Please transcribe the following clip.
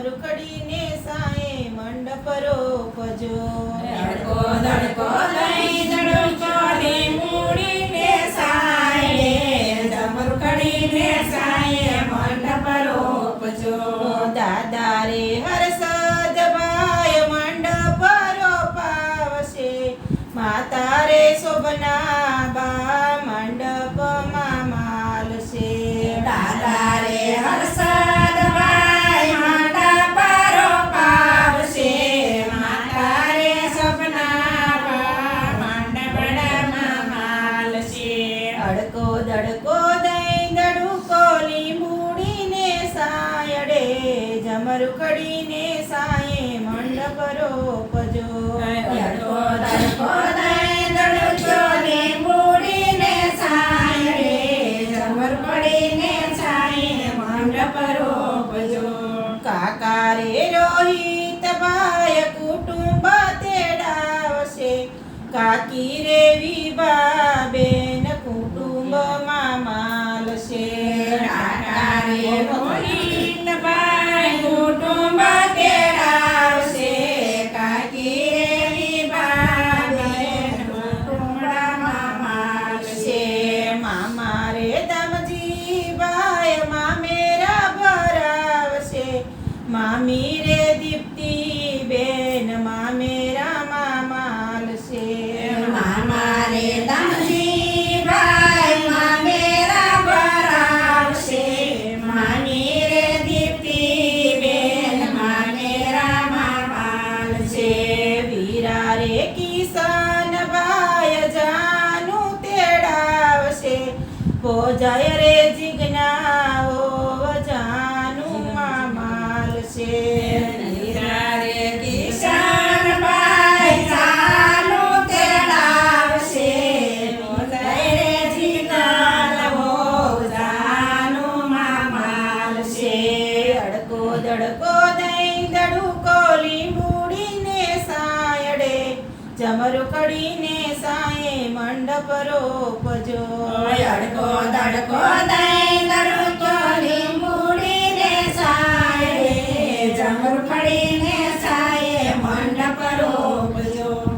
જમરુકડીને સાએ મંડપ રોપજો ધડકો ધડકો લઈ ધડકો ને મૂડીને સાએ. ડમરુકડીને સાએ મંડપ રોપજો દાદા રે હર્ષદ ભાઈ મંડપ રોપાવશે માતા રે શોભના બા મંડપમાં માલશે. દાદા રે હર્ષદભાઈ સાય મંડપ રોપજો કાકા રે રોહિત ભાઈ કુટુંબ તેડાવશે. કાકી રે વિભા બેન કુટુંબમાં માલશે. કાકા રે રોહિતભાઈ મામી રે દીપ્તિ બેન મામેરા મામાલશે મામા રે દામજી ભાઈ મામેરા ભરાવશે મામી રે દીપ્તિ બેન મામેરા મામાલશે વીરા રે કિસાન ભાઈ જાનું તેડાવશે ભોજાય રે જીજ્ઞાઓ જમરુ કડીને સાયે મંડપ રોપજો અડકો દડકો